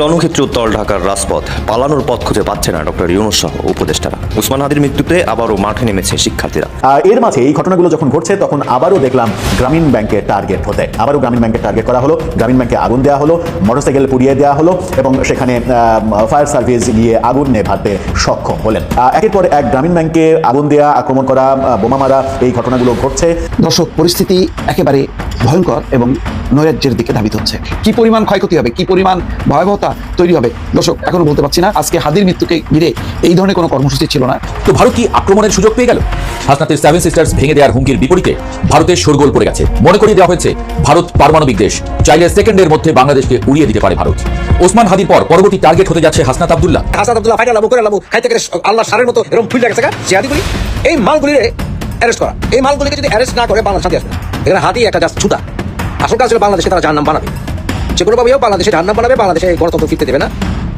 রণক্ষেত্র উত্তর ঢাকার রাজপথ। পালানোর পথ খুঁজে পাচ্ছে না ডক্টর ইউনুস সহ উপদেষ্টারা। উসমান হাদির মৃত্যুতে আবারও মাঠে নেমেছে শিক্ষার্থীরা। এর মাঝে এই ঘটনাগুলো যখন ঘটছে তখন আবারও দেখলাম গ্রামীণ ব্যাংকের টার্গেট হতে। আবারও গ্রামীণ ব্যাংকের টার্গেট করা হলো গ্রামীণ ব্যাংকে আগুন দেওয়া হলো মোটরসাইকেল পুড়িয়ে দেওয়া হলো এবং সেখানে ফায়ার সার্ভিস গিয়ে আগুন নেভাতে সক্ষম হলেন। একের পর এক গ্রামীণ ব্যাংকে আগুন দেওয়া আক্রমণ করা বোমা মারা এই ঘটনাগুলো ঘটছে। দর্শক পরিস্থিতি একেবারে ভয়ঙ্কর এবং নৈরাজ্যের দিকে ধাবিত হচ্ছে। কি পরিমাণ ক্ষয়ক্ষতি হবে? কি পরিমাণ ভয়াবহতা তৈরি হবে? দর্শক, এখনও বলতে পারছি না। আজকে হাদির মৃত্যুকে ঘিরে এই ধরনের কোনো কর্মসূচি ছিল না। তো ভারত কি আক্রমণের সুযোগ পেয়ে গেল? হাসনাতের সেভেন সিস্টার্স ভেঙে দেওয়ার হুমকির বিপরীতে ভারতের শোরগোল পড়ে গেছে। মনে করিয়ে দেওয়া হয়েছে, ভারত পারমাণবিক দেশ। চাইলে সেকেন্ডের মধ্যে বাংলাদেশকে উড়িয়ে দিতে পারে ভারত। ওসমান হাদির পর পরবর্তী টার্গেট হতে যাচ্ছে হাসনাত আব্দুল্লাহ। হাসান আব্দুল্লাহ ফাইনাল লাবু করে লাবু। খাইতে গেলে আল্লাহ সারের মতো এরকম ফুল গেছে জিহাদিগুলি এই মালগুলিরে অ্যারেস্ট করা। এই মালগুলিকে যদি অ্যারেস্ট না করে, বাংলাদেশ শান্তি আসবে। এখানে হাতি একটা জাস্ট ছুতা। আসল কাজ ছিল বাংলাদেশে তারা জাহান্নাম বানাবে। যে কোনোভাবেই হোক বাংলাদেশে জাহান্নাম বানাবে, বাংলাদেশে গণতন্ত্র ফিরতে দেবে না।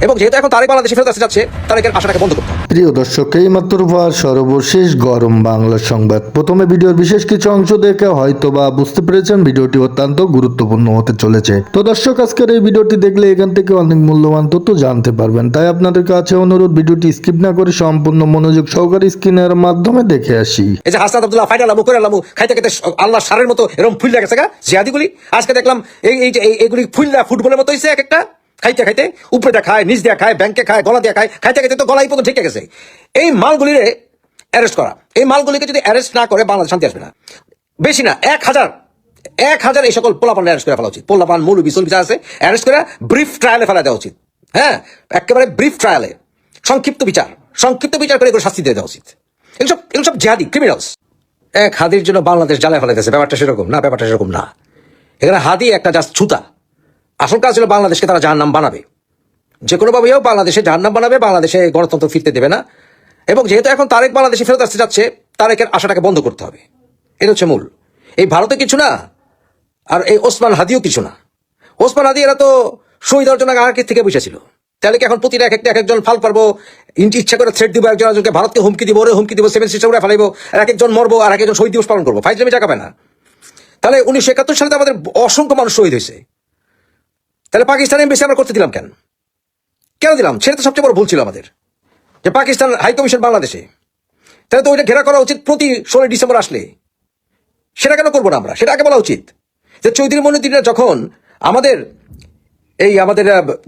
এবং যেহেতু এখন তারাই বাংলাদেশে ফেরত আসতে যাচ্ছে, তারা তাদেরকে আশাটাকে বন্ধ করতে হবে। প্রিয় দর্শক এই মাত্র পাওয়া সর্বশেষ গরম বাংলা সংবাদ। প্রথমে ভিডিওর বিশেষ কিছু অংশ দেখে হয়তো বা বুঝতে পেরেছেন ভিডিওটি অত্যন্ত গুরুত্বপূর্ণ হতে চলেছে। তো দর্শক, আজকের এই ভিডিওটি দেখলে এখান থেকে অনেক মূল্যবান তথ্য জানতে পারবেন। তাই আপনাদের কাছে অনুরোধ, ভিডিওটি স্কিপ না করে সম্পূর্ণ মনোযোগ সহকারে স্ক্রিনের মাধ্যমে দেখে আসি। এই যে হাসান আব্দুল্লাহ ফাইনাল লাবু করে লাবু খাইতে খেতে আল্লাহ সারের মতো এরকম ফুল গেছে গা, জিহাদিগুলি। আজকে দেখলাম এই এই এইগুলি ফুললা ফুটবলের মতো হয়েছে এক একটা। খাইতে খাইতে উপরে দিয়ে খায়, নিচ দিয়ে খায় ব্যাংকে খায়, গলা দিয়ে খায়, খাইতে খাইতে তো গলাই পর্যন্ত ঠিক গেছে। এই মালগুলিরে অ্যারেস্ট করা। এই মালগুলিকে যদি অ্যারেস্ট না করে, বাংলাদেশ শান্তি আসবে না। বেশি না, এক হাজার এক হাজার এই সকল পোলাপান অ্যারেস্ট করে ফেলা উচিত। পোলাপান মূল বিচল বিচার আছে অ্যারেস্ট করে ব্রিফ ট্রায়ালে ফেলা দেওয়া উচিত। হ্যাঁ একেবারে ব্রিফ ট্রায়ালে সংক্ষিপ্ত বিচার সংক্ষিপ্ত বিচার করে এগুলো শাস্তি দিয়ে দেওয়া উচিত। এগুলো এগুলো সব জিহাদি ক্রিমিনালস এক হাদির জন্য বাংলাদেশ জ্বালায় ফেলাইতেছে, ব্যাপারটা সেরকম না, ব্যাপারটা সেরকম না। এখানে হাদি একটা জাস্ট ছুতা। আসল কাজ হলো বাংলাদেশকে তারা জাহান্নাম বানাবে। যে কোনোভাবেই হোক বাংলাদেশে জাহান্নাম বানাবে, বাংলাদেশে গণতন্ত্র ফিরতে দেবে না। এবং যেহেতু এখন তারেক বাংলাদেশে ফেরত আসতে যাচ্ছে তারেকের আশাটাকে বন্ধ করতে হবে। এটা হচ্ছে মূল। এই ভারতে কিছু না, আর এই ওসমান হাদিও কিছু না। ওসমান হাদি এরা তো শহীদ হওয়ার জন্য আগে থেকে বসেছিল তাহলে কি এখন প্রতিটা এক একটা এক একজন ফাল পারব ইচ্ছা করে থ্রেট দিব, একজন একজনকে ভারতকে হুমকি দিব, ওরে হুমকি দিব সেভেন সিস্টার উড়ে ফেলাইবো, আর এক একজন মরবো, আর এক একজন শহীদ দিবস পালন করব। ফাইজলামি টাকা পায় না। তাহলে উনিশশো একাত্তর সালে আমাদের অসংখ্য মানুষ শহীদ হয়েছে। তাহলে পাকিস্তানে এমবেসি আমরা করতে দিলাম কেন? কেন দিলাম? সেটা তো সবচেয়ে বড় ভুল ছিল আমাদের। যে পাকিস্তান হাই কমিশন বাংলাদেশে। তাহলে তো ওইটা ঘেরা করা উচিত প্রতি ষোলোই ডিসেম্বর আসলে। সেটা কেন করব না আমরা? সেটা আগে বলা উচিত। যে চৌধুরী মনুদ্দিনরা যখন আমাদের এই আমাদের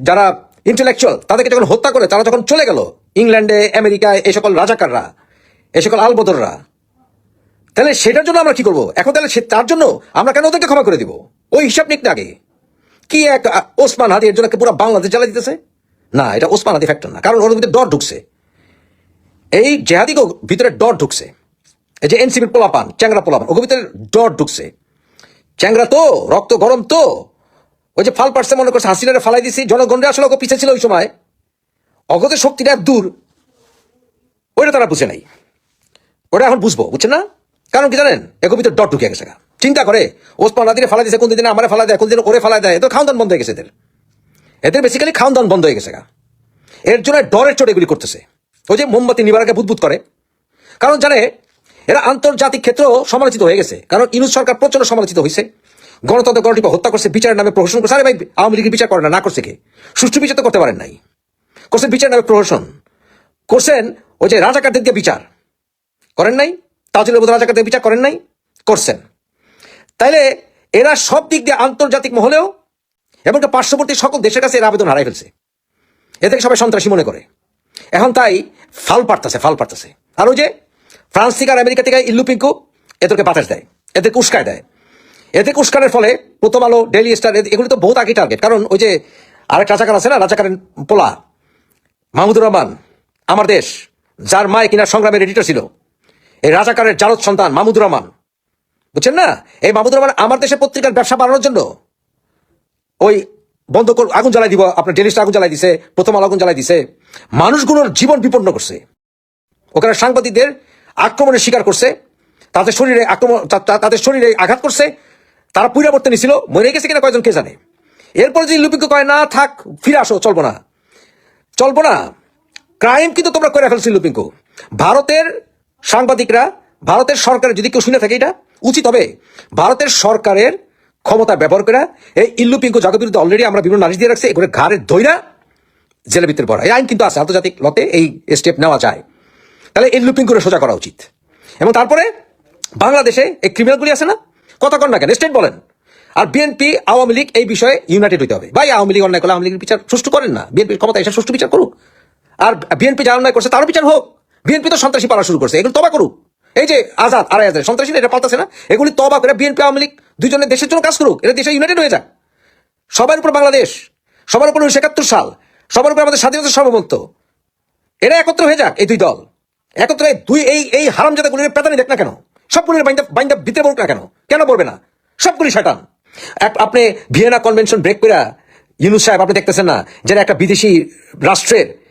যারা ইন্টেলেকচুয়াল তাদেরকে যখন হত্যা করে, তারা যখন চলে গেল ইংল্যান্ডে, আমেরিকায় এই সকল রাজাকাররা, এ সকল আলবদররা, তাহলে সেটার জন্য আমরা কি করব? এখন তাহলে তার জন্য আমরা কেন ওদেরকে ক্ষমা করে দিব? ওই হিসাব নিক না আগে। কি এক ওসমান হাদি এর জন্য পুরো বাংলাদেশ জ্বালা দিতেছে? না, এটা ওসমান হাদি ফ্যাক্টর না, কারণ ওর ভিতরে ডর ঢুকছে। এই জেহাদি ভিতরে ডর ঢুকছে। এই যে এনসিপির পোলাপান, চ্যাংরা পোলাপান, ওর ভিতরে ডর ঢুকছে। চ্যাংরা তো, রক্ত গরম তো। ওই যে ফাল পারছে, মনে করছে, হাসিনারে ফালাই দিছি, জনগণরা আসলে ওকে পিছিয়ে ছিল ওই সময়। অগতের শক্তিটা এক দূর। ওইটা তারা বুঝে নাই। ওটা এখন বুঝব, বুঝছেন না? কারণ কি জানেন? এগো ভিতরে ডট ঢুকে গেছে। চিন্তা করে, ওসমান নাদিরে ফালা দিছে, কোন দিন আমারে ফালা দেয়, কোন দিন ওরে ফালা দেয় তো খাওয়ান দান বন্ধ হয়ে গেছে এদের। এদের বেসিক্যালি খাওয়ান বন্ধ হয়ে গেছে। এর জন্য ডরের চোট এগুলি করতেছে। ওই যে মোমবাতি নিবারাকে বুদবুদ করে। কারণ জানে, এরা আন্তর্জাতিক ক্ষেত্রেও সমালোচিত হয়ে গেছে। কারণ ইনুস সরকার প্রচণ্ড সমালোচিত হয়েছে গণতন্ত্র গণটিপা হত্যা করছে, বিচারের নামে প্রহসন করছে। আরে ভাই, আওয়ামী লীগের বিচার করে না না করছে কে? সুষ্ঠু বিচার তো করতে পারেন নাই। করছেন বিচার নামে প্রহসন। করছেন ওই যে রাজাকারদের দিয়ে বিচার। করেন নাই? তাজুলের মতো রাজাকারদের বিচার করেন নাই? করছেন। তাইলে এরা সব দিক দিয়ে আন্তর্জাতিক মহলেও এবং পার্শ্ববর্তী সকল দেশের কাছে এর আবেদন হারাই ফেলছে। এদেরকে সবাই সন্ত্রাসী মনে করে। এখন তাই ফাল পারতেছে ফাল পারতেছে। আর ওই যে ফ্রান্স থেকে আর আমেরিকা থেকে ইল্লু পিঙ্কু এদেরকে বাতাস দেয়, এদেরকে উস্কায় দেয়। এদেরকে উস্কানের ফলে প্রথম আলো ডেলি স্টার এগুলি তো বহুত আগে টার্গেট কারণ ওই যে আরেক রাজাকার আছে না, রাজাকারের পোলা, মাহমুদুর রহমান, আমার দেশ, যার মায় কিনা সংগ্রামের এডিটর ছিল, এই রাজাকারের জারদ সন্তান মাহমুদুর রহমান। বুঝছেন না? এই মাহমুদুর রহমান আমার দেশে পত্রিকার ব্যবসা বাড়ানোর জন্য ওই বন্ধ কর আগুন জ্বালাই দিব, আপনার ডেলিস্ট আগুন জ্বালাই দিছে, প্রথম আলো আগুন জ্বালাই দিছে। মানুষগুলোর জীবন বিপন্ন করছে। ওখানে সাংবাদিকদের আক্রমণের শিকার করছে তাদের শরীরে আক্রমণ তাদের শরীরে আঘাত করছে, তারা পুরা পড়তে নিছিল, মরে গেছে কিনা কয়জন কে জানে? এরপরে যদি লুপিঙ্ক কয়, না, থাক, ফিরে আসো, চলবো না। চলবো না। ক্রাইম কিন্তু তোমরা করে ফেলছি লুপিঙ্কু ভারতের সাংবাদিকরা, ভারতের সরকারের যদি কেউ শুনে থাকে এটা উচিত হবে ভারতের সরকারের ক্ষমতা ব্যবহার করে। এই ইল্লু পিঙ্কু জাগের বিরুদ্ধে অলরেডি আমরা বিভিন্ন নালিশ দিয়ে রাখছি এগুলো ঘাড়ে ধৈরা জেলের ভিতরে পড়া। এই আইন কিন্তু আছে, আন্তর্জাতিক লতে এই স্টেপ নেওয়া যায়। তাহলে এই লুপিং করে সোজা করা উচিত। এবং তারপরে বাংলাদেশে এই ক্রিমিনালগুলি আছে না? কন না কেন স্টেট বলেন। আর বিএনপি আওয়ামী লীগ এই বিষয়ে ইউনাইটেড হইতে হবে। ভাই, আওয়ামী লীগ অন্যায় করলে আওয়ামী লীগের বিচার সুষ্ঠু করেন না। বিএনপির ক্ষমতা এসে সুষ্ঠু বিচার করুক। আর বিএনপি যা অন্যায় করছে, তারও বিচার হোক। বিএনপি তো সন্ত্রাসী পালা শুরু করছে, এগুলো তবা করুক। এই যে আজাদ, আড়াই হাজার, সন্ত্রাসীরা এটা পাল্টাছে না? এগুলি তবা করে বিএনপি আওয়ামী লীগ দুজনের দেশের জন্য কাজ করুক, এটা দেশে ইউনাইটেড হয়ে যাক। সবার উপর বাংলাদেশ, সবার উপর উনিশশো একাত্তর সাল, সবার উপর আমাদের স্বাধীনতা সর্বমন্ত এরা একত্র হয়ে যাক এই দুই দল। একত্রে দুই এই এই হারামজাদা গুলির পেতানি দেখ না কেন? সবগুলির বাইন্দা বাইন্দা ভিতরে বলুক না কেন? কেন বলবে না? সবগুলি এক- আপনি ভিয়েনা কনভেনশন ব্রেক করে ইউনুস সাহেব, আপনি দেখতেছেন না যারা একটা বিদেশি রাষ্ট্রের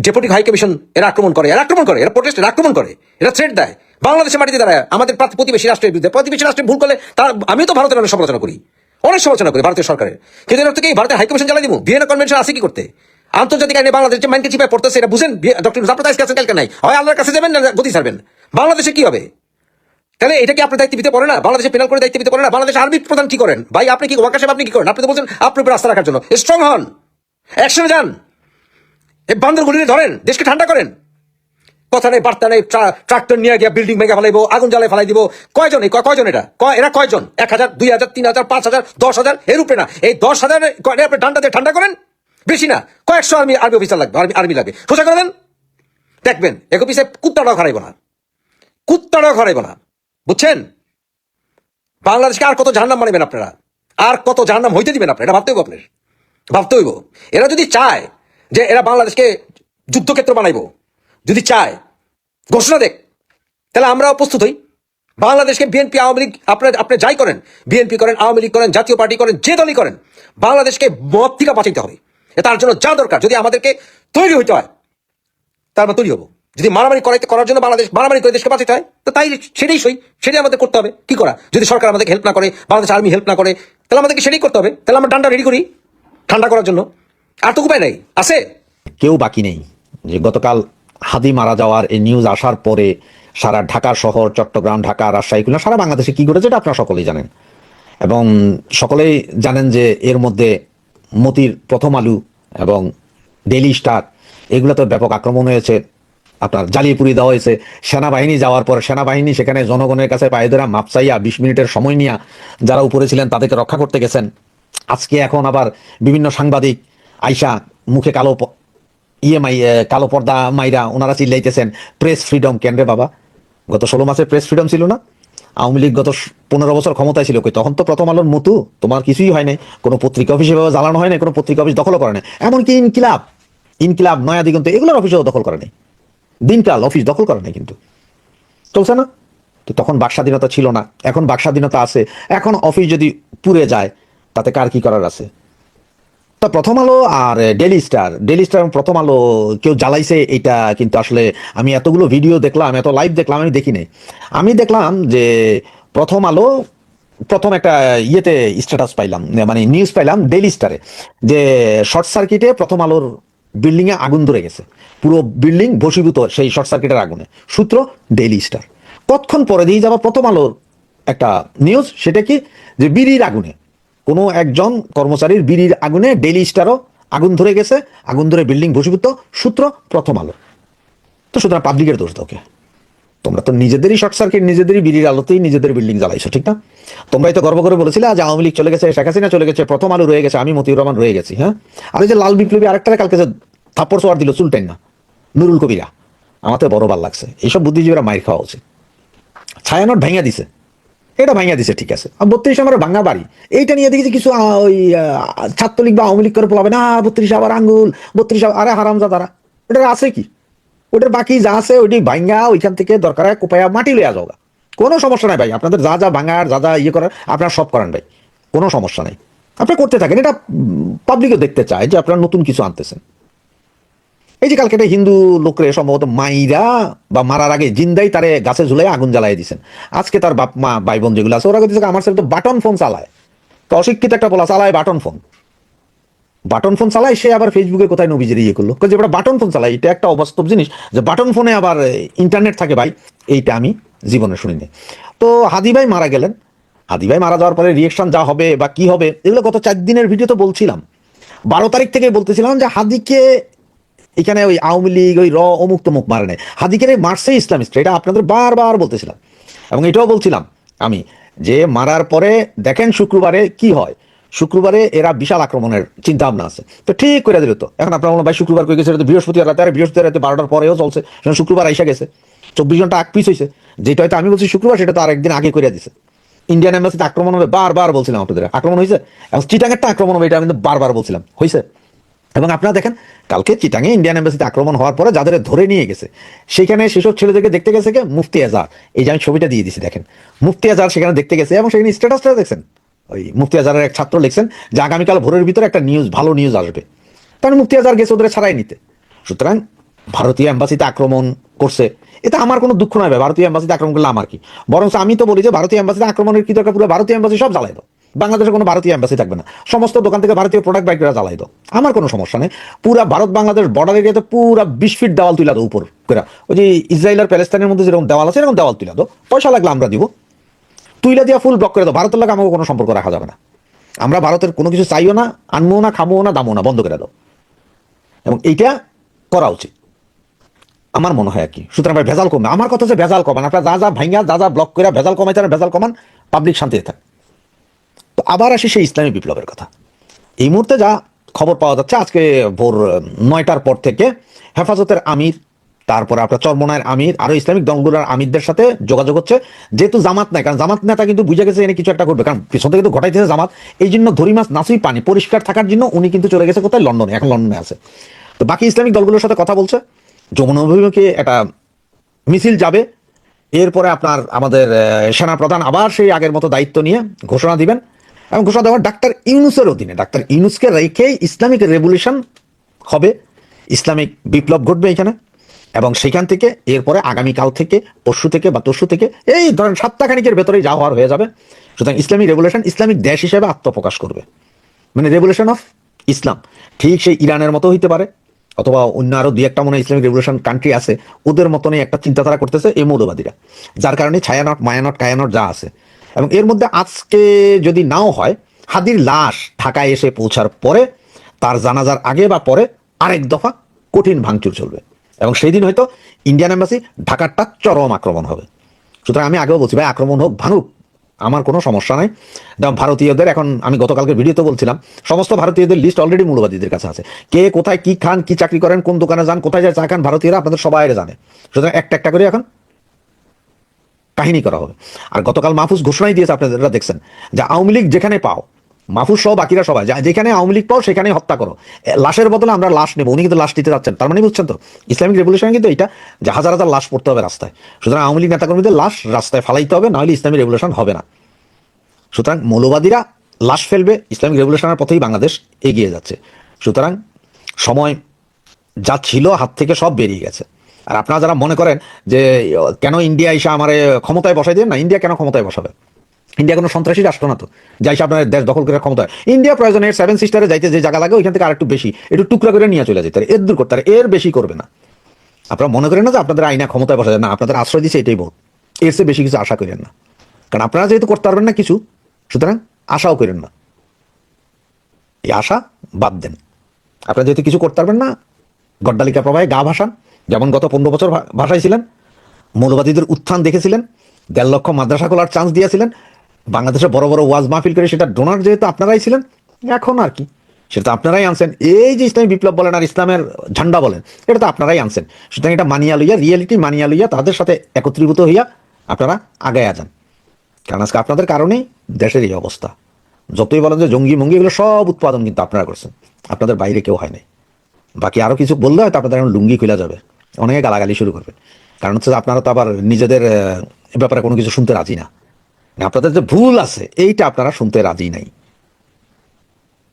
ডেপুটি হাই কমিশন এরা আক্রমণ করে, এরা আক্রমণ করে, এরা প্রোটেস্ট এরা আক্রমণ করে, এরা থ্রেট দেয়। বাংলাদেশের মাটিতে দাঁড়ায়, আমাদের প্রাত- প্রতিবেশী রাষ্ট্রের বিরুদ্ধে, প্রতিবেশী রাষ্ট্রে ভুল করলে তার আমিও তো ভারতের অনেক সমালোচনা করি। অনেক সমালোচনা করি ভারতের সরকারের। কিন্তু এর থেকে ভারতের হাই কমিশন জ্বালাই দিব। ভিয়েনা কনভেনশন আছে কি করতে? আন্তর্জাতিক আইনে বাংলাদেশ যে মাইনকে চিপায় পড়তেছে, এটা বুঝেন? ডক্টর আপনার কাছে কালকে নাই। হয় আল্লাহর কাছে যাবেন না গতি ছাড়বেন। বাংলাদেশে কি হবে? তাহলে এটা কি আপনার দায়িত্ব দিতে পারে না? বাংলাদেশে পেনাল করে দায়িত্ব দিতে পারে না? বাংলাদেশ আর্মি প্রধান কি করেন? ভাই, আপনি কি ওয়াকাশেপ আপনি কি করেন? আপনি তো বলছেন আপনার উপর রাখার জন্য। স্ট্রং হন। অ্যাকশনে যান। এই বান্দর গুলি ধরেন, দেশকে ঠান্ডা করেন। কথা নেই, বার্তা নেই, ট্রা- ট্রাক্টর নিয়ে গিয়ে বিল্ডিং ভেঙে ফেলাইবো, আগুন জ্বালায় ফেলাই দিব। কয়জন এই কয়জন এটা? এরা কয়জন? এক হাজার, দুই হাজার, তিন হাজার, পাঁচ হাজার, দশ হাজার? এর উপরে না। এই দশ হাজার আপনি ঠান্ডা ঠান্ডা করেন? বেশি না। কয়েকশো আর্মি আর্মি অফিসার লাগবে আর্মি আর্মি লাগবে সোজা করে দেন? দেখবেন, এক অফিসে কুত্তাটাও খারাইব না। কুত্তাটাও খারাইব না। বুঝছেন? বাংলাদেশকে আর কত জাহান্নাম মানবেন আপনারা? আর কত জাহান্নাম হইতে দিবেন আপনারা? এটা ভাবতে হইব আপনার ভাবতে হইব। এরা যদি চায় যে এরা বাংলাদেশকে যুদ্ধক্ষেত্র বানাইবো, যদি চায়, ঘোষণা দেখ। তাহলে আমরাও প্রস্তুত হই। বাংলাদেশকে বিএনপি, আওয়ামী লীগ, আপনার, আপনি যাই করেন, বিএনপি করেন, আওয়ামী লীগ করেন, জাতীয় পার্টি করেন, যে দলই করেন, বাংলাদেশকে মদ থেকে বাঁচাইতে হবে। তার জন্য যা দরকার, যদি আমাদেরকে তৈরি হইতে হয়, তার তৈরি হব। যদি মারামারি করাইতে, করার জন্য বাংলাদেশ, মারামারি করে দেশকে বাঁচাতে হয়, তো তাই সেটাই সই, সেটাই আমাদের করতে হবে। কি করা? যদি সরকার আমাদেরকে হেল্প না করে, বাংলাদেশ আর্মি হেল্প না করে, তাহলে আমাদেরকে সেটাই করতে হবে। তাহলে আমরা ডান্ডা রেডি করি, ঠান্ডা করার জন্য। আর তো উপায় নাই। আছে? কেউ বাকি নেই। যে গতকাল হাদি মারা যাওয়ার এই নিউজ আসার পরে সারা ঢাকা শহর, চট্টগ্রাম, ঢাকা, রাজশাহী, খুলনা, সারা বাংলাদেশে কি ঘটেছে এটা আপনারা সকলেই জানেন। এবং সকলেই জানেন যে এর মধ্যে মতির প্রথম আলু এবং ডেইলি স্টার এগুলো তো ব্যাপক আক্রমণ হয়েছে। আপনার জ্বালিয়ে পুড়িয়ে দেওয়া হয়েছে। সেনাবাহিনী যাওয়ার পর সেনাবাহিনী সেখানে জনগণের কাছে পায়ে ধরা মাপ চাইয়া বিশ মিনিটের সময় নিয়ে যারা উপরে ছিলেন তাদেরকে রক্ষা করতে গেছেন। আজকে এখন আবার বিভিন্ন সাংবাদিক আইসা মুখে কালো প- ইএমআই কালো পর্দা মাইরা ওনারা চিল্লাইতেছেন প্রেস ফ্রিডম কেন রে বাবা? গত ষোলো মাসের প্রেস ফ্রিডম ছিল না। আওয়ামী লীগ গত পনেরো বছর ক্ষমতায় ছিল কই? তখন তো প্রথম আলোর মতো, তোমার কিছুই হয় নাই। কোনো পত্রিকা অফিস এভাবে জ্বালানো হয় নাই, কোনো পত্রিকা অফিস দখল করে নাই। এমনকি ইনকিলাব ইনকিলাব নয়া দিগন্ত এগুলোর অফিসেও দখল করে নাই। দিনকাল অফিস দখল করে নাই কিন্তু। চলছে না? তো তখন বাক স্বাধীনতা ছিল না। এখন বাক স্বাধীনতা আছে। এখন অফিস যদি পুড়ে যায়, তাতে কার কি করার আছে? তা প্রথম আলো আর Daily Star Daily Star Prothom Alo কেউ জ্বালাইছে, এটা কিন্তু আসলে আমি এতগুলো ভিডিও দেখলাম, এত লাইভ দেখলাম, আমি দেখি নাই আমি দেখলাম যে প্রথম আলো, প্রথম একটা ইয়েতে স্ট্যাটাস পাইলাম মানে নিউজ পাইলাম ডেলি স্টারে যে শর্ট সার্কিটে প্রথম আলোর বিল্ডিং এ আগুন ধরে গেছে। পুরো বিল্ডিং বসীভূত সেই শর্ট সার্কিটের আগুনে। সূত্র ডেইলি স্টার কতক্ষণ পরে দিয়ে যাবা প্রথম আলোর একটা নিউজ সেটা কি? যে বিড়ির আগুনে। কোনো একজন কর্মচারীর বিড়ির আগুনে ডেইলি স্টারও আগুন ধরে গেছে, আগুন ধরে বিল্ডিং ভূষীভূত সূত্র প্রথম আলো। তো সুতরাং পাবলিকের দোষ তোকে তোমরা তো নিজেদেরই শর্ট সার্কিট, নিজেদেরই বিড়ির আলোতেই নিজেদের বিল্ডিং জ্বালাইছো, ঠিক না? তোমরাই তো গর্ব করে বলেছিলে, আজ আওয়ামী লীগ চলে গেছে, শেখ হাসিনা চলে গেছে, প্রথম আলো রয়ে গেছে, আমি মতিউর রহমান রয়ে গেছি হ্যাঁ? আর যে লাল বিপ্লবী আরেকটা কালকে যে থাপ্পড় সোয়ার দিল চুলটাই না, নুরুল কবিরা আমার তো বড় ভালো লাগছে। এইসব বুদ্ধিজীবীরা মাইর খাওয়া উচিত। ছায়ানট ভেঙে দিছে। এটা ভাঙা দিছে, ঠিক আছে। বত্রিশ আমার ভাঙা বাড়ি। এইটা নিয়ে দেখেছি কিছু ওই ছাত্রলীগ বা আওয়ামী লীগ করে পোলাবে, না, বত্রিশ আবার আঙ্গুল, বত্রিশ আরে হারামজা তারা ওটার আছে কি? ওটার বাকি যা আছে ওইটি ভাঙ্গা ওইখান থেকে দরকার হয় কোপায়া মাটি লইয়া যাওগা। কোনো সমস্যা নাই ভাই, আপনাদের যা যা ভাঙার, যা যা ইয়ে করার, আপনারা সব করেন ভাই। কোনো সমস্যা নাই। আপনি করতে থাকেন, এটা পাবলিকও দেখতে চায় যে আপনারা নতুন কিছু আনতেছেন। এই যে কালকে হিন্দু লোকরে সম্ভবত মাইরা বা মারার আগে জিন্দাই তারে গাছে ঝুলাই আগুন জ্বালাই দিছেন। আজকে তার বাপ, মা ভাই বোন যেগুলো আছে, ওরা দিচ্ছে আমার সাথে তো বাটন ফোন চালায়। তো অশিক্ষিত একটা বলা চালায় বাটন ফোন। বাটন ফোন চালায়, সে আবার ফেসবুকে কোথায় নবীজের ইয়ে করল? যে ওরা বাটন ফোন চালায় এটা একটা অবাস্তব জিনিস যে বাটন ফোনে আবার ইন্টারনেট থাকে ভাই, এইটা আমি জীবনে শুনিনি। তো হাদি ভাই মারা গেলেন। হাদি ভাই মারা যাওয়ার পরে রিয়েকশন যা হবে বা কি হবে, এগুলো গত চার দিনের ভিডিও তো বলছিলাম। বারো তারিখ থেকে বলতেছিলাম যে হাদিকে এখানে ওই আওয়ামী লীগ, ওই র, অমুক তমুক মারে নেই। হাদিকে মারছে ইসলামিস্ট এটা আপনাদের বারবার বলতেছিলাম। এবং এটাও বলছিলাম আমি যে মারার পরে দেখেন শুক্রবারে কি হয়। শুক্রবারে এরা বিশাল আক্রমণের চিন্তা ভাবনা আছে। তো ঠিক করে দিল তো। এখন আপনার মনে ভাই, শুক্রবার কই গেছে? বৃহস্পতিবার রাতে। আর বৃহস্পতিবার রাতে বারোটার পরেও চলছে। শুক্রবার আইসা গেছে। চব্বিশ ঘণ্টা আগ পিছ হয়েছে যেটা হয়তো আমি বলছি শুক্রবার, সেটা তো আরেকদিন আগে করে দিছে। ইন্ডিয়ান এম্বাসিতে আক্রমণ হবে, বারবার বলছিলাম আপনাদের। আক্রমণ হয়েছে এবং চিটাঙেরটা আক্রমণ হবে, এটা আমি বারবার বলছিলাম। হয়েছে এবং আপনারা দেখেন, কালকে চিটাঙে ইন্ডিয়ান এম্বাসিতে আক্রমণ হওয়ার পরে যাদের ধরে নিয়ে গেছে, সেখানে সেসব ছেলেদেরকে দেখতে গেছে কে? মুফতি আজার এই যে আমি ছবিটা দিয়ে দিছি, দেখেন। মুফতি আজার সেখানে দেখতে গেছে এবং সেখানে স্ট্যাটাসটা দেখছেন। ওই মুফতি আজারের এক ছাত্র লিখছেন যে, আগামীকাল ভোরের ভিতরে একটা নিউজ ভালো নিউজ আসবে। তাহলে মুফতি আজার গেছে ওদের ছাড়াই নিতে। সুতরাং ভারতীয় এম্বাসিতে আক্রমণ করছে। এটা আমার কোনো দুঃখ নয় ভারতীয় এম্বাসিতে আক্রমণ করলে আমার কি? বরং আমি তো বলি যে, ভারতীয় এম্বাসিতে আক্রমণের কি দরকার? পুরো ভারতীয় এম্বাসি সব জ্বালাই দাও। বাংলাদেশে কোনো ভারতীয় এম্বাসি থাকবে না। সমস্ত দোকান থেকে ভারতীয় প্রোডাক্ট বাইক করে জ্বালাই দাও। আমার কোনো সমস্যা নেই। পুরা ভারত বাংলাদেশ বর্ডার এরিয়াতে পুরা বিশ ফিট দেওয়াল তুলে দাও উপর করে। ওই যে ইসরায়েল আর প্যালেস্তানের মধ্যে যেরকম দেওয়াল আছে, এরকম দেওয়াল তুলে দাও। পয়সা লাগলে আমরা দিব। তুইলা দিয়া ফুল ব্লক করে দাও। ভারতের লাগে আমাকে কোনো সম্পর্ক রাখা যাবে না। আমরা ভারতের কোনো কিছু চাইও না আনব না, খামো না, দামো না, বন্ধ করে দাও। এবং এইটা করা উচিত। আমার মনে হয় আর কি। সুতরাং ভাই, ভেজাল কমবে আমার কথা হচ্ছে ভেজাল কমান। আপনার যা যা ভাইঙ্গা যা যা ব্লক করে ভেজাল কমাইতে ভেজাল কমান। পাবলিক শান্তিতে থাক। তো আবার আসি সেই ইসলামী বিপ্লবের কথা। এই মুহূর্তে যা খবর পাওয়া যাচ্ছে, আজকে ভোর নয়টার পর থেকে হেফাজতের আমির, তারপরে আপনার চরমনায়ের আমির, আরও ইসলামিক দলগুলোর আমিরদের সাথে যোগাযোগ হচ্ছে। যেহেতু জামাত নাই, কারণ জামাত নেতা কিন্তু বুঝে গেছে এনে কিছু একটা করবে কারণ পিছন থেকে কিন্তু ঘটাইতেছে জামাত। এই জন্য ধরি মাছ নাসুই পানি পরিষ্কার থাকার জন্য উনি কিন্তু চলে গেছে কোথায়? লন্ডনে, এখন লন্ডনে আছে। তো বাকি ইসলামিক দলগুলোর সাথে কথা বলছে। যমুনা অভিমুখে একটা মিছিল যাবে। এরপরে আপনার আমাদের সেনাপ্রধান আবার সেই আগের মতো দায়িত্ব নিয়ে ঘোষণা দিবেন। এবং ঘোষণা দেওয়ার ডাক্তার ইউনুসের অধীনে। ডাক্তার ইউনুসকে রেখে ইসলামিক রেভলিউশন হবে। ইসলামিক বিপ্লব ঘটবে এখানে। এবং সেখান থেকে এরপরে আগামীকাল থেকে, পরশু থেকে বা তরশু থেকে, এই ধরেন সপ্তাহখানিকের ভেতরেই যা হওয়ার হয়ে যাবে। সুতরাং ইসলামিক রেভলিউশন ইসলামিক দেশ হিসেবে আত্মপ্রকাশ করবে। মানে রেভলিউশন অফ ইসলাম। ঠিক সেই ইরানের মতো হইতে পারে। অথবা অন্য আরও দুই একটা মনে ইসলামিক রেভলিউশন কান্ট্রি আছে। ওদের মতনই একটা চিন্তাধারা করতেছে এই মৌলবাদীরা। যার কারণে ছায়ানট, মায়ানট, কায়ানট যা আছে। এবং এর মধ্যে আজকে যদি নাও হয়, হাদির লাশ ঢাকায় এসে পৌঁছার পরে, তার জানাজার আগে বা পরে আরেক দফা কঠিন ভাঙচুর চলবে। এবং সেই দিন হয়তো ইন্ডিয়ান এম্বাসি ঢাকারটা চরম আক্রমণ হবে। সুতরাং আমি আগেও বলছি, ভাই, আক্রমণ হোক, ভাঙুক, আমার কোনো সমস্যা নাই। যেমন ভারতীয়দের এখন আমি গতকালকে ভিডিওতে বলছিলাম, সমস্ত ভারতীয়দের লিস্ট অলরেডি মূলবাদীদের কাছে আছে। কে কোথায় কি খান, কি চাকরি করেন, কোন দোকানে যান, কোথায় যায় চা খান, ভারতীয়রা আপনাদের সবাই জানে। সুতরাং একটা একটা করে এখন কাহিনী করা হবে। আর গতকাল মাহফুজ ঘোষণাই দিয়েছে আপনারা দেখছেন যে আওয়ামী লীগ যেখানে পাও, মাহফুজ সহ বাকিরা সবাই যেখানে আওয়ামী লীগ পাও সেখানে হত্যা করো। লাশের বদলে আমরা লাশ নেব, উনি কিন্তু লাশ দিতে যাচ্ছেন। তার মানে বুঝছেন তো, ইসলামিক রেভলিউশন কিন্তু এটা যে হাজার হাজার লাশ পড়তে হবে রাস্তায়। সুতরাং আওয়ামী লীগ নেতাকর্মীদের লাশ রাস্তায় ফালাইতে হবে, নাহলে ইসলামিক রেভলিউশন হবে না। সুতরাং মৌলবাদীরা লাশ ফেলবে, ইসলামিক রেভলিউশনের পথেই বাংলাদেশ এগিয়ে যাচ্ছে। সুতরাং সময় যা ছিল হাত থেকে সব বেরিয়ে গেছে। আর আপনারা যারা মনে করেন যে, কেন ইন্ডিয়া এসে আমার ক্ষমতায় বসাই দেন না? ইন্ডিয়া কেন ক্ষমতায় বসাবে? ইন্ডিয়া কোনো সন্ত্রাসী রাষ্ট্র না তো। যাই আপনার দেশ দখল করে ক্ষমতায়। ইন্ডিয়া প্রয়োজনে সেভেন সিস্টারে যাইতে যে জায়গা লাগে, ওইখান থেকে আরেকটু বেশি, একটু টুকরা করে নিয়ে চলে যেতে এর দূর করতে এর বেশি করবে না। আপনারা মনে করেন না যে আপনাদের আইনা ক্ষমতায় বসা যায় না, আপনাদের আশ্রয় দিচ্ছে এটাই বহুত এর চেয়ে বেশি কিছু আশা করেন না। কারণ আপনারা যেহেতু করতে পারবেন না কিছু, সুতরাং আশাও করেন না। এই আশা বাদ দেন। আপনারা যেহেতু কিছু করতে পারবেন না, গড্ডালিকা প্রবাহে গা ভাসান। যেমন গত পনেরো বছর ভা- ভাসাইছিলেন মৌলবাদীদের উত্থান দেখেছিলেন, দেড় লক্ষ মাদ্রাসা খোলার চান্স দিয়েছিলেন, বাংলাদেশে বড় বড় ওয়াজ মাহফিল করে সেটা ডোনার যেহেতু আপনারাই ছিলেন, এখন আর কি? সেটা তো আপনারাই আনছেন। এই যে ইসলামী বিপ্লব বলেন আর ইসলামের ঝান্ডা বলেন, এটা তো আপনারাই আনছেন। সুতরাং এটা মানিয়া লইয়া রিয়েলিটি মানিয়া লইয়া তাদের সাথে একত্রীভূত হইয়া আপনারা আগায়া যান। কারণ আজকে আপনাদের কারণেই দেশের এই অবস্থা। যতই বলেন যে জঙ্গি মঙ্গি এগুলো সব উৎপাদন কিন্তু আপনারা করছেন। আপনাদের বাইরে কেউ হয় নাই। বাকি আরও কিছু বললে হয়তো আপনাদের এখন লুঙ্গি খুলে যাবে। অনেকে গালাগালি শুরু করবে। কারণ হচ্ছে আপনারা তো আবার নিজেদের ব্যাপারে কোনো কিছু শুনতে রাজি না। আপনাদের যে ভুল আছে, এইটা আপনারা শুনতে রাজি নাই।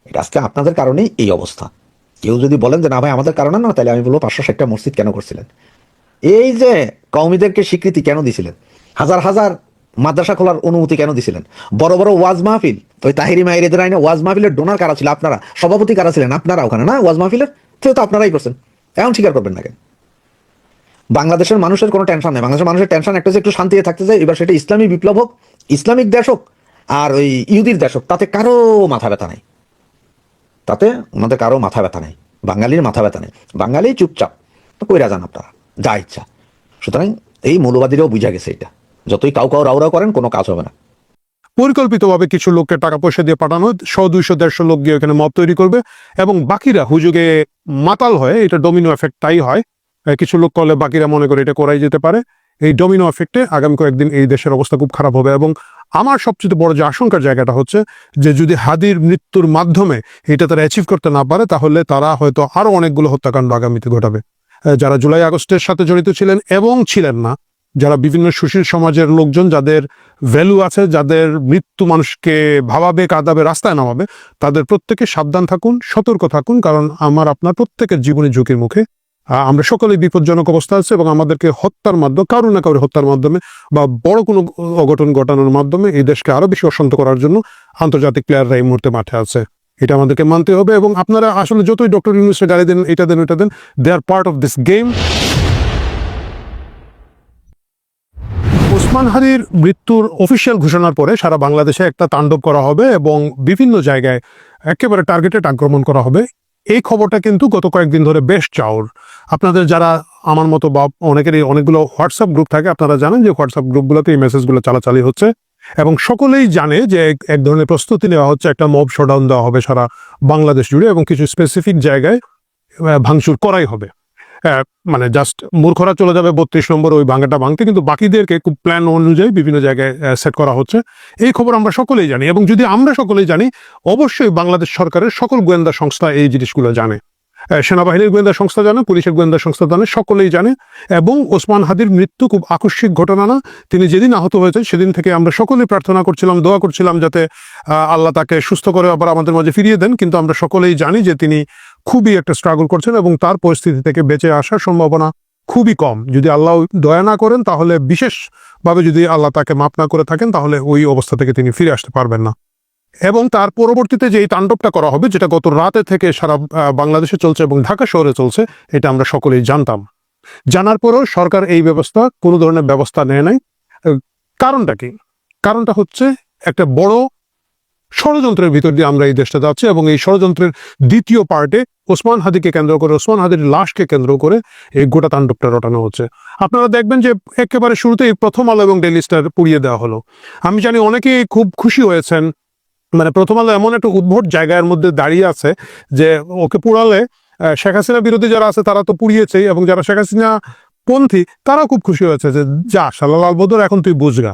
এটা আজকে আপনাদের কারণেই এই অবস্থা। কেউ যদি বলেন যে, না ভাই, আমাদের কারণে না তাহলে আমি বলব পাঁচশো ষাটটা মসজিদ কেন করছিলেন? এই যে কৌমিদেরকে স্বীকৃতি কেন দিছিলেন? হাজার হাজার মাদ্রাসা খোলার অনুমতি কেন দিছিলেন? বড় বড় ওয়াজ মাহফিল। ওই তাহিরি মাহিরেদের আইনে ওয়াজ মাহফিলের ডোনার কারা ছিল আপনারা? সভাপতি কারা ছিলেন? আপনারা ওখানে, না? ওয়াজ মাহফিলের? তো তো আপনারাই করছেন। এখন স্বীকার করবেন না কেন? বাংলাদেশের মানুষের কোনো টেনশন নেই। বাংলাদেশের মানুষের টেনশন একটা একটু শান্তিতে থাকতে চাই, এবার সেটা ইসলামী বিপ্লব হোক, ইসলামিক দেশ হোক, আর ওই ইহুদির দেশ হোক, তাতে কারও মাথা ব্যথা নাই। তাতে আমাদের কারও মাথা ব্যথা নেই, বাঙালির মাথা ব্যথা নেই। বাঙালি চুপচাপ কইরা যান আপনারা, যা ইচ্ছা। সুতরাং এই মৌলবাদীরাও বুঝা গেছে এটা। যতই কাউ কাউ রাউরাও করেন, কোনো কাজ হবে না। পরিকল্পিতভাবে কিছু লোককে টাকা পয়সা দিয়ে পাঠানো শো দুইশো, দেড়শো লোক গিয়ে এখানে মব তৈরি করবে, এবং বাকিরা হুজুগে মাতাল হয়ে, এটা ডোমিনো এফেক্ট তাই হয় কিছু লোক করলে বাকিরা মনে করে এটা করাই যেতে পারে। এই ডোমিনো এফেক্টে আগামী কয়েকদিন এই দেশের অবস্থা খুব খারাপ হবে এবং আমার সবচেয়ে বড় যে আশঙ্কার জায়গাটা হচ্ছে যে যদি হাদির মৃত্যুর মাধ্যমে এটা তারা অ্যাচিভ করতে না পারে, তাহলে তারা হয়তো আরও অনেকগুলো হত্যাকাণ্ড আগামীতে ঘটাবে। যারা জুলাই আগস্টের সাথে জড়িত ছিলেন এবং ছিলেন না, যারা বিভিন্ন সুশীল সমাজের লোকজন যাদের ভ্যালু আছে, যাদের মৃত্যু মানুষকে ভাবাবে, কাঁদাবে, রাস্তায় নামাবে, তাদের প্রত্যেকে সাবধান থাকুন, সতর্ক থাকুন, কারণ আমার, আপনার প্রত্যেকের জীবনে ঝুঁকির মুখে আমরা সকলে বিপজ্জনক অবস্থা আছে এবং আমাদেরকে হত্যার মাধ্যমে কারও না কারও হত্যার মাধ্যমে বা বড় কোনো অঘটন ঘটানোর মাধ্যমে এই দেশকে আরও বেশি অশান্ত করার জন্য আন্তর্জাতিক প্লেয়াররা এই মুহূর্তে মাঠে আছে। এটা আমাদেরকে মানতে হবে এবং আপনারা আসলে যতই ডক্টর ইউনুসে গাড়ি দেন, এটা দেন ওইটা দেন they are part of this game Osman হারির মৃত্যুর অফিসিয়াল ঘোষণার পরে সারা বাংলাদেশে একটা তাণ্ডব করা হবে এবং বিভিন্ন জায়গায় একেবারে টার্গেটেড আক্রমণ করা হবে। এই খবরটা কিন্তু গত কয়েকদিন ধরে বেশ চাওর আপনাদের যারা আমার মতো বা অনেকেরই অনেকগুলো হোয়াটসঅ্যাপ গ্রুপ থাকে, আপনারা জানেন যে হোয়াটসঅ্যাপ গ্রুপগুলোতে এই মেসেজগুলো চালাচালি হচ্ছে এবং সকলেই জানে যে এক- ধরনের প্রস্তুতি নেওয়া হচ্ছে, একটা মব শোডাউন দেওয়া হবে সারা বাংলাদেশ জুড়ে এবং কিছু স্পেসিফিক জায়গায় ভাঙচুর করাই হবে। মানে জাস্ট মূর্খরা চলে যাবে বত্রিশ নম্বর ওই ভাঙাটা ভাঙতে, কিন্তু বাকিদেরকে খুব প্ল্যান অনুযায়ী বিভিন্ন জায়গায় সেট করা হচ্ছে। এই খবর আমরা সকলেই জানি এবং যদি আমরা সকলেই জানি, অবশ্যই বাংলাদেশ সরকারের সকল গোয়েন্দা সংস্থা এই জিনিসগুলো জানে। সেনাবাহিনীর গোয়েন্দা সংস্থা জানে, পুলিশের গোয়েন্দা সংস্থা জানে, সকলেই জানে এবং ওসমান হাদির মৃত্যু খুব আকস্মিক ঘটনা না। তিনি যেদিন আহত হয়েছেন, সেদিন থেকে আমরা সকলেই প্রার্থনা করছিলাম, দোয়া করছিলাম যাতে আল্লাহ তাকে সুস্থ করে আবার আমাদের মাঝে ফিরিয়ে দেন। কিন্তু আমরা সকলেই জানি যে তিনি খুবই একটা স্ট্রাগল করছেন এবং তার পরিস্থিতি থেকে বেঁচে আসার সম্ভাবনা খুবই কম। যদি আল্লাহ দয়া না করেন, তাহলে বিশেষভাবে যদি আল্লাহ তাকে মাপ না করে থাকেন, তাহলে ওই অবস্থা থেকে তিনি ফিরে আসতে পারবেন না। এবং তার পরবর্তীতে যে এই তাণ্ডবটা করা হবে, যেটা গত রাতে থেকে সারা বাংলাদেশে চলছে এবং ঢাকা শহরে চলছে, এটা আমরা সকলেই জানতাম। জানার পরেও সরকার এই ব্যবস্থা, কোনো ধরনের ব্যবস্থা নেয় নাই। কারণটা কি? কারণটা হচ্ছে একটা বড় ষড়যন্ত্রের ভিতর দিয়ে আমরা এই দেশটা যাচ্ছি এবং এই ষড়যন্ত্রের দ্বিতীয় পার্টে ওসমান হাদিকে কেন্দ্র করে, ওসমান হাদির লাশকে কেন্দ্র করে এই গোটা তাণ্ডবটা রটানো হচ্ছে। আপনারা দেখবেন যে একেবারে শুরুতেই প্রথম আলো এবং ডেলি স্টার পুড়িয়ে দেওয়া হলো। আমি জানি অনেকেই খুব খুশি হয়েছেন মানে প্রথম আলো এমন একটা উদ্ভট জায়গার মধ্যে দাঁড়িয়ে আছে যে ওকে পুড়ালে শেখ হাসিনা বিরোধী যারা আছে তারা তো পুড়িয়েছেই এবং যারা শেখ হাসিনা পন্থী তারাও খুব খুশি হয়েছে যে যা শাল্লাল আলবদর এখন তুই বুঝগা।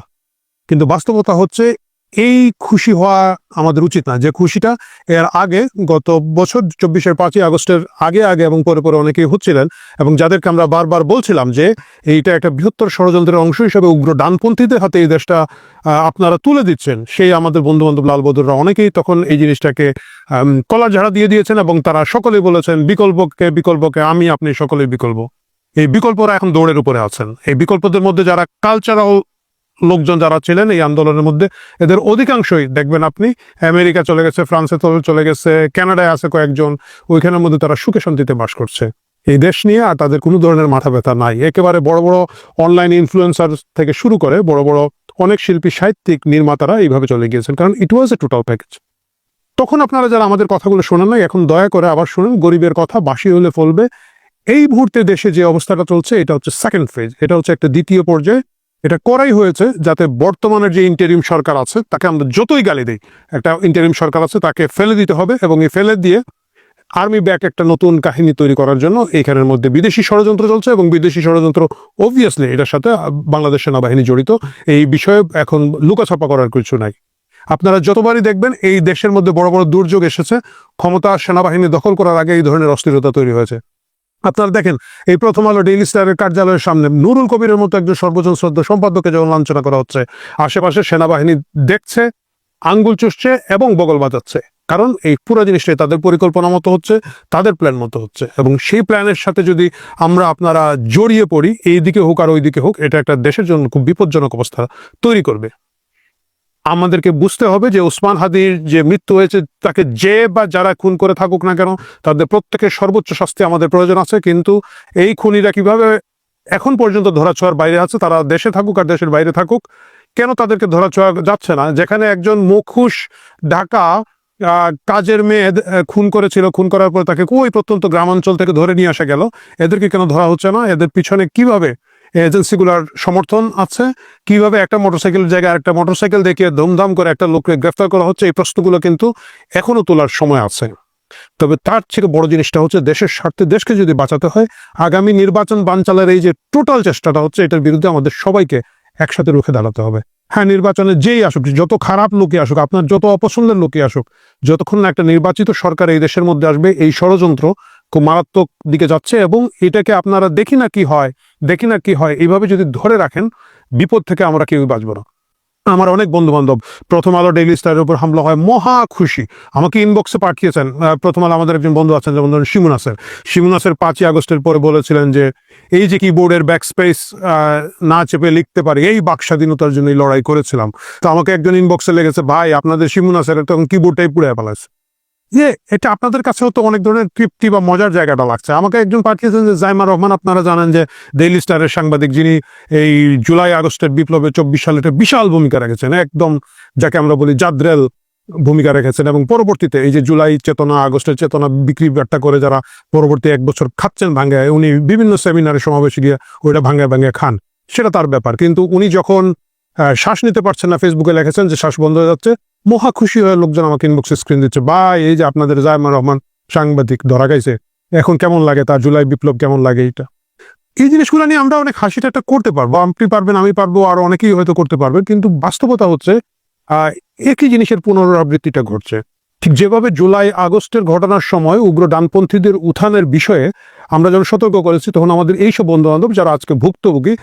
কিন্তু বাস্তবতা হচ্ছে এই খুশি হওয়া আমাদের উচিত না। যে খুশিটা এর আগে গত বছর চব্বিশের পাঁচই আগস্টের আগে আগে এবং পরে পরে অনেকেই হচ্ছিলেন এবং যাদেরকে আমরা বারবার বলছিলাম যে এইটা একটা বৃহত্তর ষড়যন্ত্রের অংশ হিসেবে উগ্র ডানপন্থীদের হাতে এই দেশটা আপনারা তুলে দিচ্ছেন। সেই আমাদের বন্ধু বান্ধব লাল অনেকেই তখন এই জিনিসটাকে কলার ঝাড়া দিয়ে দিয়েছেন এবং তারা সকলেই বলেছেন, বিকল্পকে বিকল্পকে, আমি, আপনি সকলেই বিকল্প। এই বিকল্পরা এখন দৌড়ের উপরে আছেন। এই বিকল্পদের মধ্যে যারা কালচারাল লোকজন যারা ছিলেন এই আন্দোলনের মধ্যে, এদের অধিকাংশই, দেখবেন আপনি, আমেরিকা চলে গেছে, ফ্রান্সে চলে- গেছে, কানাডায় আছে কয়েকজন, ওইখানের মধ্যে তারা সুখে শান্তিতে বাস করছে। এই দেশ নিয়ে আর তাদের কোনো ধরনের মাথা ব্যথা নাই। একেবারে বড় বড় অনলাইন ইনফ্লুয়েন্সার থেকে শুরু করে বড় বড় অনেক শিল্পী, সাহিত্যিক, নির্মাতারা এইভাবে চলে গিয়েছেন, কারণ ইট ওয়াজ এ টোটাল প্যাকেজ তখন আপনারা যারা আমাদের কথাগুলো শোনেন নাই, এখন দয়া করে আবার শুনুন, গরিবের কথা বাসি হলে ফলবে। এই মুহূর্তে দেশে যে অবস্থাটা চলছে, এটা হচ্ছে সেকেন্ড ফেজ এটা হচ্ছে একটা দ্বিতীয় পর্যায়ে। এটা করাই হয়েছে যাতে বর্তমানের যে ইন্টারিম সরকার আছে, তাকে আমরা যতই গালি দিই, একটা ইন্টারিম সরকার আছে, তাকে ফেলে দিতে হবে এবং এই ফেলে দিয়ে আর্মি ব্যাক একটা নতুন কাহিনী তৈরি করার জন্য এইখানের মধ্যে বিদেশি ষড়যন্ত্র চলছে এবং বিদেশি ষড়যন্ত্র অবভিয়াসলি এটার সাথে বাংলাদেশ সেনাবাহিনী জড়িত। এই বিষয়ে এখন লুকাছাপা করার কিছু নাই। আপনারা যতবারই দেখবেন, এই দেশের মধ্যে বড় বড় দুর্যোগ এসেছে, ক্ষমতা সেনাবাহিনী দখল করার আগে এই ধরনের অস্থিরতা তৈরি হয়েছে। আপনারা দেখেন, এই প্রথম আলো ডেইলি স্টারের কার্যালয়ের সামনে নুরুল কবিরের মতো একজন সর্বজন শ্রদ্ধা সম্পাদককে যখন লাঞ্ছনা করা হচ্ছে, আশেপাশে সেনাবাহিনী দেখছে, আঙ্গুল চুষছে এবং বগল বাজাচ্ছে। কারণ এই পুরো জিনিসটাই তাদের পরিকল্পনা মতো হচ্ছে, তাদের প্ল্যান মতো হচ্ছে। এবং সেই প্ল্যানের সাথে যদি আমরা আপনারা জড়িয়ে পড়ি এই দিকে হোক আর ওই দিকে হোক, এটা একটা দেশের জন্য খুব বিপজ্জনক অবস্থা তৈরি করবে। আমাদেরকে বুঝতে হবে যে ওসমান হাদির যে মৃত্যু হয়েছে, তাকে যে বা যারা খুন করে থাকুক না কেন, তাদের প্রত্যেকের সর্বোচ্চ শাস্তি আমাদের প্রয়োজন আছে। কিন্তু এই খুনিরা কীভাবে এখন পর্যন্ত ধরাছোঁয়ার বাইরে আছে, তারা দেশে থাকুক আর দেশের বাইরে থাকুক, কেন তাদেরকে ধরাছোঁয়া যাচ্ছে না? যেখানে একজন মুখোশ ঢাকা কাজের মেয়ে খুন করেছিল, খুন করার পর তাকে ওই প্রত্যন্ত গ্রামাঞ্চল থেকে ধরে নিয়ে আসা গেল। এদেরকে কেন ধরা হচ্ছে না? এদের পিছনে কীভাবে এজেন্সিগুলোর সমর্থন আছে। কীভাবে একটা মোটরসাইকেলের জায়গায় একটা মোটরসাইকেল দেখিয়ে ধুমধাম করে একটা লোককে গ্রেফতার করা হচ্ছে, এই প্রশ্নগুলো কিন্তু এখনও তোলার সময় আছে। তবে তার থেকে বড় জিনিসটা হচ্ছে দেশের স্বার্থে দেশকে যদি বাঁচাতে হয়, আগামী নির্বাচন বানচালের এই যে টোটাল চেষ্টাটা হচ্ছে, এটার বিরুদ্ধে আমাদের সবাইকে একসাথে রুখে দাঁড়াতে হবে। হ্যাঁ নির্বাচনে যেই আসুক, যত খারাপ লোকই আসুক, আপনার যত অপছন্দের লোকই আসুক, যতক্ষণ না একটা নির্বাচিত সরকার এই দেশের মধ্যে আসবে, এই ষড়যন্ত্র খুব মারাত্মক দিকে যাচ্ছে এবং এটাকে আপনারা দেখি না কি হয়, দেখি না কি হয়, এইভাবে যদি ধরে রাখেন, বিপদ থেকে আমরা কেউই বাঁচবো না। আমার অনেক বন্ধু বান্ধব প্রথম আলো ডেইলি স্টারের উপর হামলা হয়, মহা খুশি। আমাকে ইনবক্সে পাঠিয়েছেন প্রথম আলো আমাদের একজন বন্ধু আছেন, যেমন ধরুন শিমু নাসের। শিমু নাসের পাঁচই আগস্টের পরে বলেছিলেন যে, এই যে কিবোর্ডের ব্যাক স্পেস না চেপে লিখতে পারি, এই বাক স্বাধীনতার জন্য লড়াই করেছিলাম। তো আমাকে একজন ইনবক্সে লেগেছে, ভাই, আপনাদের শিমু নাসের তখন কিবোর্ডটাই পুড়ে ফেলাছে যে এটা আপনাদের কাছেও তো অনেক ধরনের তৃপ্তি বা মজার জায়গাটা লাগছে। আমাকে একজন পাঠিয়েছেন যে, জাইমা রহমান, আপনারা জানেন যে ডেইলি স্টারের সাংবাদিক যিনি এই জুলাই আগস্টের বিপ্লবে চব্বিশ সালে একটা বিশাল ভূমিকা রেখেছেন, একদম যাকে আমরা বলি জাদ্রেল ভূমিকা রেখেছেন এবং পরবর্তীতে এই যে জুলাই চেতনা, আগস্টের চেতনা বিক্রি বাট্টা করে যারা পরবর্তী এক বছর খাচ্ছেন ভাঙ্গায়, উনি বিভিন্ন সেমিনারে সমাবেশে গিয়ে ওইটা ভাঙ্গায় ভাঙ্গায় খান। সেটা তার ব্যাপার। কিন্তু উনি যখন শ্বাস নিতে পারছেন না ফেসবুকে লিখেছেন যে, শ্বাস বন্ধ হয়ে যাচ্ছে। মহা খুশি হয়ে লোকজন আমাকে ইনবক্সে স্ক্রিন দিচ্ছে বা এই যে আপনাদের জায়মা রহমান সাংবাদিক, ধরা গাইছে এখন কেমন লাগে তার? জুলাই বিপ্লব কেমন লাগে এটা এই জিনিসগুলো নিয়ে আমরা অনেক হাসি ঠাট্টা করতে পারব। আপনি পারবেন, আমি পারব, আর অনেকেই হয়তো করতে পারবে। কিন্তু বাস্তবতা হচ্ছে একই জিনিসের পুনরাবৃত্তিটা ঘটছে। ঠিক যেভাবে জুলাই, আগস্টের ঘটনার সময় উগ্র ডানপন্থীদের উত্থানের বিষয়ে আমরা যখন সতর্ক করেছি, তখন আমাদের এইসব বন্ধু বান্ধব যারা আজকে ভুক্তভোগী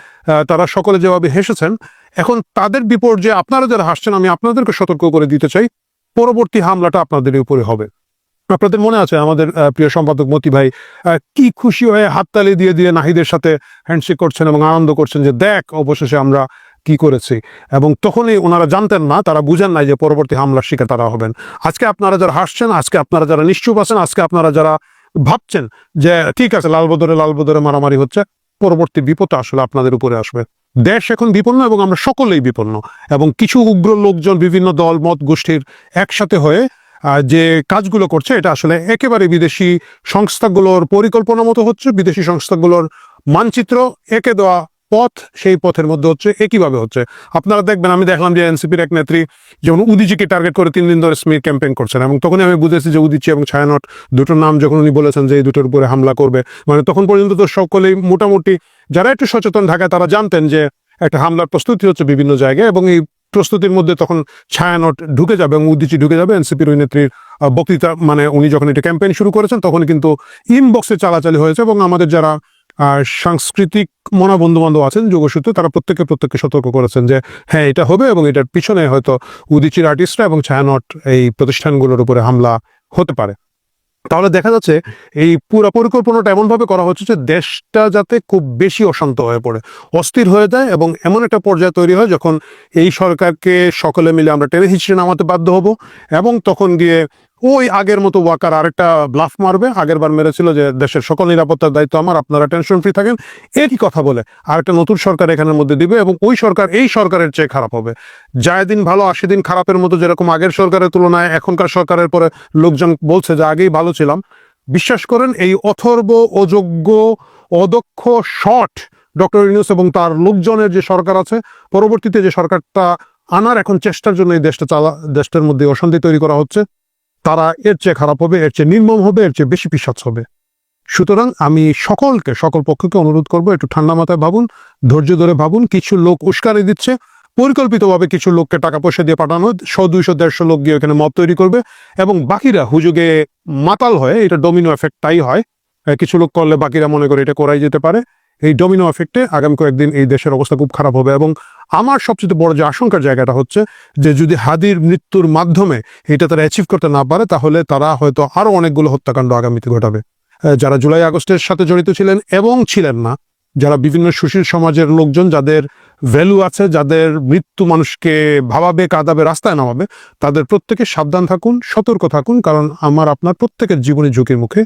তারা সকলে যেভাবে হেসেছেন এখন তাদের বিপর্যয়ে আপনারা যারা হাসছেন, আমি আপনাদেরকে সতর্ক করে দিতে চাই। পরবর্তী হামলাটা আপনাদের উপরে হবে। আপনাদের মনে আছে আমাদের প্রিয় সম্পাদক মতি ভাই কি খুশি হয়ে হাততালি দিয়ে দিয়ে নাহিদের সাথে হ্যান্ডশেক করছেন এবং আনন্দ করছেন যে, দেখ, অবশেষে আমরা কি করেছি। এবং তখনই ওনারা জানতেন না, তারা বুঝেন নাই যে পরবর্তী হামলার শিকার তারা হবেন। আজকে আপনারা যারা হাসছেন, আজকে আপনারা যারা নিশ্চুপ আছেন, আজকে আপনারা যারা ভাবছেন যে, ঠিক আছে, লালবদরে লালবদরে মারামারি হচ্ছে, পরবর্তী বিপদ আসলে আপনাদের উপরে আসবে। দেশ এখন বিপন্ন এবং আমরা সকলেই বিপন্ন। এবং কিছু উগ্র লোকজন, বিভিন্ন দল, মত গোষ্ঠীর একসাথে হয়ে যে কাজগুলো করছে, এটা আসলে একেবারে বিদেশি সংস্থাগুলোর পরিকল্পনা মতো হচ্ছে। বিদেশি সংস্থাগুলোর মানচিত্র একে দেওয়া পথ, সেই পথের মধ্যে হচ্ছে একইভাবে হচ্ছে? আপনারা দেখবেন, আমি দেখলাম যে এনসিপির এক নেত্রী যেমন উদিজিকে টার্গেট করে তিন দিন ধরে স্মির ক্যাম্পেইন করছেন এবং তখনই আমি বুঝেছি যে উদিচি এবং ছায়ানট দুটোর নাম যখন উনি বলেছেন যে এই দুটোর উপরে হামলা করবে মানে তখন পর্যন্ত তো সকলেই মোটামুটি, যারা একটু সচেতন ঢাকায় তারা জানতেন যে একটা হামলার প্রস্তুতি হচ্ছে বিভিন্ন জায়গায় এবং এই প্রস্তুতির মধ্যে তখন ছায়ানট ঢুকে যাবে এবং উদ্দিচি ঢুকে যাবে, এনসিপির ওই নেত্রীর বক্তৃতা মানে উনি যখন এটা ক্যাম্পেইন শুরু করেছেন তখন কিন্তু ইনবক্সে চালাচালি হয়েছে এবং আমাদের যারা আহ, সাংস্কৃতিক মনা বন্ধু বান্ধব আছেন যোগসূত্রে তারা প্রত্যেকে প্রত্যেককে সতর্ক করেছেন যে হ্যাঁ এটা হবে এবং এটার পিছনে হয়তো উদিচির আর্টিস্টরা এবং ছায়ানট এই প্রতিষ্ঠানগুলোর উপরে হামলা হতে পারে। তাহলে দেখা যাচ্ছে এই পুরো পরিকল্পনাটা এমনভাবে করা হচ্ছে যে দেশটা যাতে খুব বেশি অশান্ত হয়ে পড়ে অস্থির হয়ে যায় এবং এমন একটা পর্যায়ে তৈরি হয় যখন এই সরকারকে সকলে মিলে আমরা টেনে হিচড়ে নামাতে বাধ্য হব এবং তখন গিয়ে ওই আগের মতো ওয়াকার আরেকটা ব্লাফ মারবে। আগের বার মেরেছিল যে দেশের সকল নিরাপত্তার দায়িত্ব আমার, আপনারা টেনশন ফ্রি থাকেন। একই কথা বলে, আরেকটা নতুন সরকার এখানের মধ্যে দিবে এবং ওই সরকার, এই সরকারের চেয়ে খারাপ হবে। যায় দিন ভালো আশি দিন খারাপের মতো যেরকম আগের সরকারের তুলনায় এখনকার সরকারের পরে লোকজন বলছে যে আগেই ভালো ছিলাম। বিশ্বাস করেন, এই অথর্ব অযোগ্য অদক্ষ শট ডক্টর ইউনুস এবং তার লোকজনের যে সরকার আছে, পরবর্তীতে যে সরকারটা আনার এখন চেষ্টার জন্য এই দেশটা চালা, দেশটার মধ্যে অশান্তি তৈরি করা হচ্ছে। তারা এর চেয়ে খারাপ হবে, এর চেয়ে নির্মম হবে, এর চেয়ে বেশি পিসাচ হবে। সুতরাং আমি সকলকে, সকল পক্ষকে অনুরোধ করব, একটু ঠান্ডা মাথায় ভাবুন, ধৈর্য ধরে ভাবুন, কিছু লোক উস্কানি দিচ্ছে, পরিকল্পিতভাবে কিছু লোককে টাকা পয়সা দিয়ে পাঠানো শো, দুইশো, দেড়শো লোক গিয়ে ওখানে মত তৈরি করবে এবং বাকিরা হুজুগে মাতাল হয়ে, এটা ডোমিনো এফেক্ট তাই হয় কিছু লোক করলে বাকিরা মনে করে এটা করাই যেতে পারে। এই ডোমিনো এফেক্টে আগামী কয়েকদিন এই দেশের অবস্থা খুব খারাপ হবে এবং আমার সবচেয়ে বড় যে আশঙ্কার জায়গাটা হচ্ছে যে যদি হাদির মৃত্যুর মাধ্যমে এটা তারা অ্যাচিভ করতে না পারে, তাহলে তারা হয়তো আরও অনেকগুলো হত্যাকাণ্ড আগামীতে ঘটাবে। যারা জুলাই আগস্টের সাথে জড়িত ছিলেন এবং ছিলেন না, যারা বিভিন্ন সুশীল সমাজের লোকজন যাদের ভ্যালু আছে, যাদের মৃত্যু মানুষকে ভাবাবে, কাঁদাবে, রাস্তায় নামাবে, তাদের প্রত্যেকে সাবধান থাকুন, সতর্ক থাকুন, কারণ আমার, আপনার প্রত্যেকের জীবনী ঝুঁকির মুখে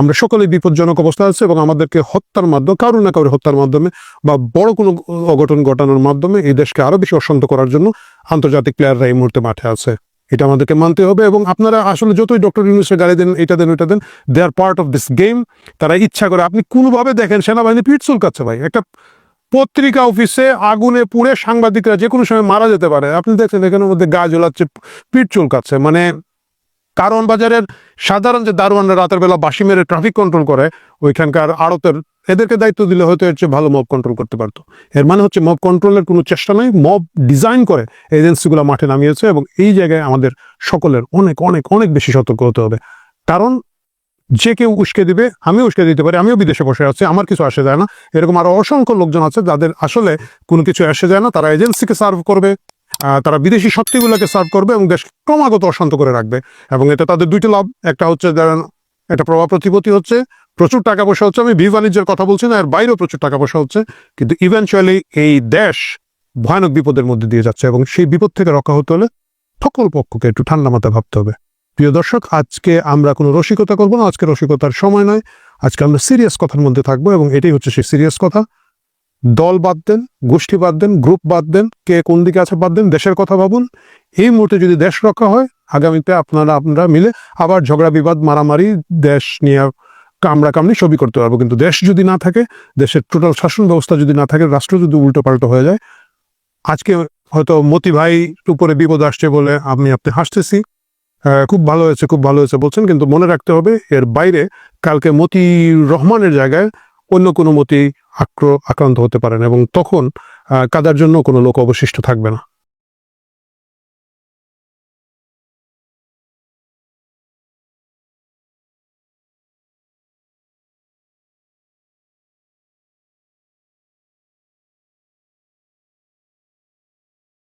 আমরা সকলে বিপজ্জনক অবস্থা আছে এবং আমাদেরকে হত্যার মাধ্যমে, কারও না কারও হত্যার মাধ্যমে বা বড় কোনো অঘটন ঘটানোর মাধ্যমে এই দেশকে আরও বেশি অশান্ত করার জন্য আন্তর্জাতিক প্লেয়াররা এই মুহূর্তে মাঠে আছে। এটা আমাদেরকে মানতে হবে এবং আপনারা আসলে যতই ডক্টর ইউনুসের গাড়ি দেন, এটা দেন, ওইটা দেন they are part of this game তারা ইচ্ছা করে, আপনি কোনোভাবে দেখেন সেনাবাহিনী পিঠ চুলকাচ্ছে ভাই। একটা পত্রিকা অফিসে আগুনে পুড়ে সাংবাদিকরা যে কোনো সময় মারা যেতে পারে। আপনি দেখছেন এখানের মধ্যে গা জ্বলাচ্ছে পিঠ চুলকাচ্ছে। মানে কারণ বাজারের সাধারণ যে দারোয়ানরা রাতের বেলা বাসি মেরে ট্রাফিক কন্ট্রোল করে, ওইখানকার আড়তের, এদেরকে দায়িত্ব দিলে হয়তো এর চেয়ে ভালো মব কন্ট্রোল করতে পারতো। এর মানে হচ্ছে মব কন্ট্রোলের কোনো চেষ্টা নাই মব ডিজাইন করে এজেন্সিগুলো মাঠে নামিয়েছে এবং এই জায়গায় আমাদের সকলের অনেক অনেক অনেক বেশি সতর্ক হতে হবে। কারণ যে কেউ উস্কে দিবে, আমিও উস্কে দিতে পারি, আমিও বিদেশে বসে আছি, আমার কিছু আসে যায় না। এরকম আরও অসংখ্য লোকজন আছে, যাদের আসলে কোনো কিছু আসে যায় না, তারা এজেন্সিকে সার্ভ করবে। তারা বিদেশি শক্তিগুলোকে সার্ভ করবে এবং দেশ ক্রমাগত অশান্ত করে রাখবে। এবং এটা তাদের দুইটি লাভ। একটা হচ্ছে একটা প্রভাব প্রতিপত্তি হচ্ছে, প্রচুর টাকা পয়সা হচ্ছে। আমি ভি বাণিজ্যের কথা বলছি না, এর বাইরেও প্রচুর টাকা পয়সা হচ্ছে। কিন্তু ইভেনচুয়ালি এই দেশ ভয়ানক বিপদের মধ্যে দিয়ে যাচ্ছে এবং সেই বিপদ থেকে রক্ষা হতে হলে সকল পক্ষকে একটু ঠান্ডা মাথায় ভাবতে হবে। প্রিয় দর্শক, আজকে আমরা কোনো রসিকতা করব না। আজকে রসিকতার সময় নয়। আজকে আমরা সিরিয়াস কথার মধ্যে থাকব এবং এটাই হচ্ছে সেই সিরিয়াস কথা। দল বাদ দেন, গোষ্ঠী বাদ দেন, গ্রুপ বাদ দেন, কে কোন দিকে আছে বাদ দেন, দেশের কথা ভাবুন। এই মুহূর্তে যদি দেশ রক্ষা হয়, আগামীতে আপনারা আপনারা মিলে আবার ঝগড়া, বিবাদ, মারামারি, দেশ নিয়ে কামড়া কামড়ি সবই করতে পারব। কিন্তু দেশ যদি না থাকে, দেশের টোটাল শাসন ব্যবস্থা যদি না থাকে, রাষ্ট্র যদি উল্টো পাল্টো হয়ে যায়, আজকে হয়তো মতি ভাই উপরে বিপদ আসছে বলে আমি আপনি হাসতেছি। খুব ভালো হয়েছে, খুব ভালো হয়েছে বলছেন, কিন্তু মনে রাখতে হবে, এর বাইরে কালকে মতি রহমানের জায়গায় অন্য কোনো মতেই আক্র, আক্রান্ত হতে পারেন এবং তখন কাদার জন্য কোনো লোক অবশিষ্ট থাকবে না।